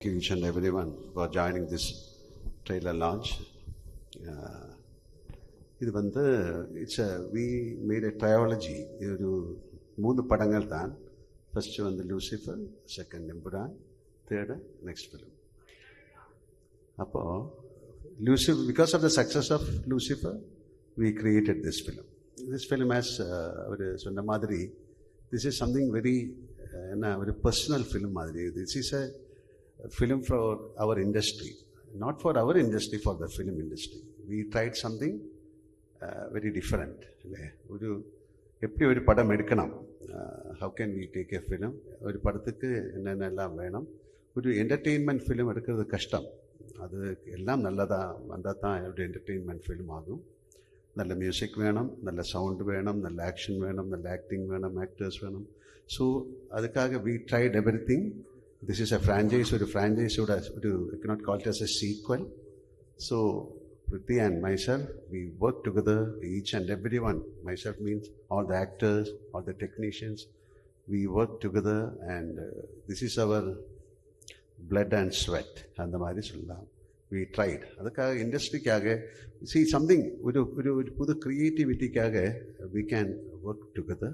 Thank you each and everyone for joining this trailer launch. Uh, இது வந்து it's a we made a trilogy இது ஒரு மூணு படங்கள் தான். ஃபஸ்ட்டு வந்து Lucifer second Empuraan third next film அப்போது Lucifer because of the success of Lucifer we created this film this film as அவர் சொன்ன மாதிரி திஸ் இஸ் சம்திங் வெரி என்ன ஒரு பர்சனல் ஃபிலிம் மாதிரி. This is a film for our industry, not for our industry, for the film industry. We tried something uh, very different. ഒരു എപ്പോഴും ഒരു പടം എടുക്കണം how can we take a film ഒരു പടത്തേക്ക് എന്നെല്ലാം വേണം. ഒരു എന്റർടெயின்மெண்ட் ഫിലിം എടുക്കുന്നത് കഷ്ടം. അത് എല്ലാം നല്ലതാ വന്നാത്താ ഒരു എന്റർടெயின்மெண்ட் ഫിലിം ആകും. നല്ല മ്യൂസിക് വേണം നല്ല സൗണ്ട് വേണം നല്ല ആക്ഷൻ വേണം നല്ല ആക്ടിങ് വേണം ആക്ടേഴ്സ് വേണം. So അതുക്കാകെ we tried everything this is a franchise So a franchise would do you cannot call it as a sequel. So Priti and myself we work together each and everyone myself means all the actors all the technicians. We work together and uh, this is our blood and sweat and the mari we tried. adukaga industry kaga see something with a creativity kaga we can work together.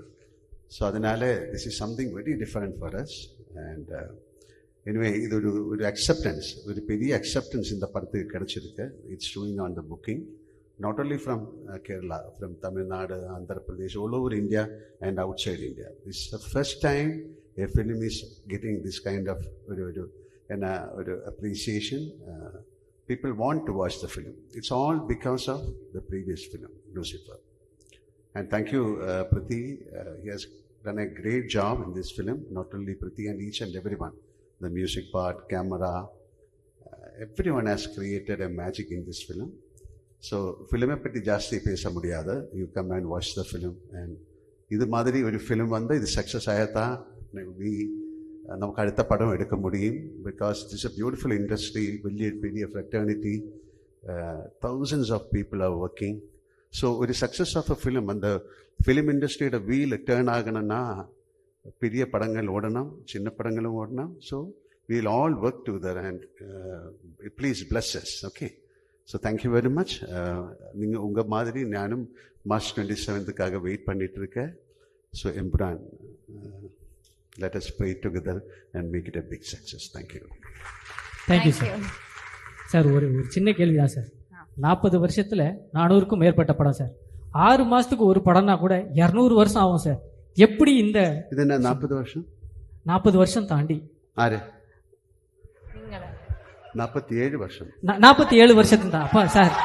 So adanale this is something very different for us and uh, anyway இது ஒரு ஒரு acceptance ஒரு பெரிய acceptance இந்த படத்துக்கு கிடைச்சிருக்கு it's showing on the booking not only from Kerala from Tamil Nadu Andhra Pradesh all over India and outside India this the first time a film is getting this kind of ஒரு ஒரு என்ன ஒரு appreciation people want to watch the film it's all because of the previous film Lucifer And thank you, uh, Priti. Uh, he has done a great job in this film, not only Priti and each and everyone. The music part, camera, uh, everyone has created a magic in this film. So ஃபிலிமை பற்றி ஜாஸ்தி பேச முடியாது you come and watch the film and இது மாதிரி ஒரு film வந்து இது success ஆகத்தான் we நமக்கு அடுத்த படம் எடுக்க முடியும் because it's a beautiful industry பெரிய பெரிய fraternity thousands of people are working so ஒரு சக்ஸஸ் ஆஃப் அ ஃபிலிம் அந்த ஃபிலிம் இண்டஸ்ட்ரியோட வீல் டேர்ன் ஆகணும்னா பெரிய படங்கள் ஓடணும் சின்ன படங்களும் ஓடணும். So we'll all work together and please bless us okay so thank you very much நீங்கள் உங்கள் மாதிரி நானும் மார்ச் டுவெண்ட்டி செவன்த்துக்காக வெயிட் பண்ணிட்டு இருக்கேன் so Empuraan let us pray together and make it a big success thank you thank you sir sir ஒரு ஒரு சின்ன கேள்வி தான் சார் நாற்பது வருஷத்துல நானூறுக்கும் மேற்பட்ட படம் சார் ஆறு மாசத்துக்கு ஒரு படம்னா கூட இரநூறு வருஷம் ஆகும் சார் எப்படி இந்த இது என்ன நாற்பது வருஷம்? நாற்பது வருஷம் தாண்டி. ஆறு. நாற்பத்தி ஏழு வருஷம். நாற்பத்தி ஏழு வருஷத்துக்கு தான் அப்பா சார்.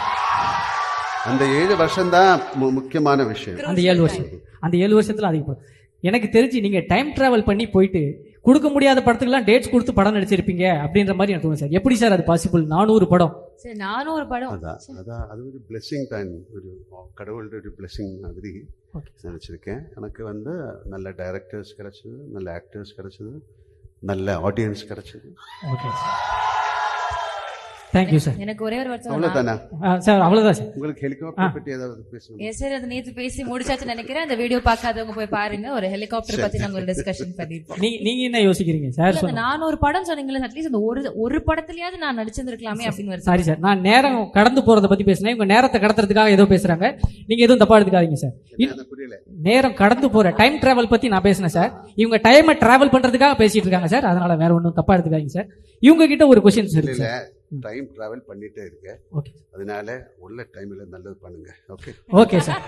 அந்த ஏழு வருஷம்தான் மு- முக்கியமான விஷயம். அந்த ஏழு வருஷம். அந்த ஏழு வருஷத்துல அதிகம் எனக்கு தெரிஞ்சு நீங்க டைம் டிராவல் பண்ணி போயிட்டு கொடுக்க முடியாத படத்துக்குலாம் டேட்ஸ் கொடுத்து படம் நடிச்சிருப்பீங்க அப்படின்ற மாதிரி எனக்கு தோணும் சார். எப்படி சார் அது பாசிபிள் நானூறு படம். சரி நானும் ஒரு படம். அதான் அதான் அது ஒரு பிளெஸ்ஸிங் தான் ஒரு கடவுளோட ஒரு பிளெஸ்ஸிங் மாதிரி ஓகே. நினச்சிருக்கேன் எனக்கு வந்து நல்ல டைரக்டர்ஸ் கிடைச்சது நல்ல ஆக்டர்ஸ் கிடைச்சது நல்ல ஆடியன்ஸ் கிடைச்சது. ஓகே தேங்க்யூ சார் எனக்கு ஒரே ஒரு வருஷம் அவ்வளோதானே சார் அவ்வளோதான் சார் உங்களுக்கு ஹெலிகாப்டர் பற்றி ஏதாவது பேசணும்? எஸ் சார் அது நேத்து பேசி முடிச்சாச்சுன்னு நினைக்கிறேன். அந்த வீடியோ பார்க்காதவங்க போய் பாருங்க. ஒரு ஹெலிகாப்டர் பத்தி நாங்க ஒரு டிஸ்கஷன் பண்ணிருப்போம் நீங்க நீங்க என்ன யோசிக்கிறீங்க சார் அந்த நானூறு படம் சொன்னீங்களே அட்லீஸ்ட் அந்த ஒரு ஒரு படத்துலயாவது நான் நடிச்சிருந்திருக்கலாமே அப்படின்னு வருது சாரி சார் நான் நேரம் கடந்து போறத பத்தி பேசினேன். இவங்க நேரத்தை கடத்துறதுக்காக ஏதோ பேசுறாங்க. நீங்க எதுவும் தப்பா எடுத்துக்காதீங்க சார் நேரம் கடந்து போற டைம் டிராவல் பத்தி நான் பேசினேன் சார் இவங்க டைமை டிராவல் பண்றதுக்காக பேசிட்டு இருக்காங்க சார் அதனால வேற ஒன்றும் தப்பா எடுத்துக்காதீங்க சார் இவங்க கிட்ட ஒரு கொஸ்டின் இருக்கு இல்ல சார் டைம் டிராவல் பண்ணிட்டே இருக்கேன். ஓகே. அதனால உள்ள டைம்ல நல்லது பண்ணுங்க. Okay okay sir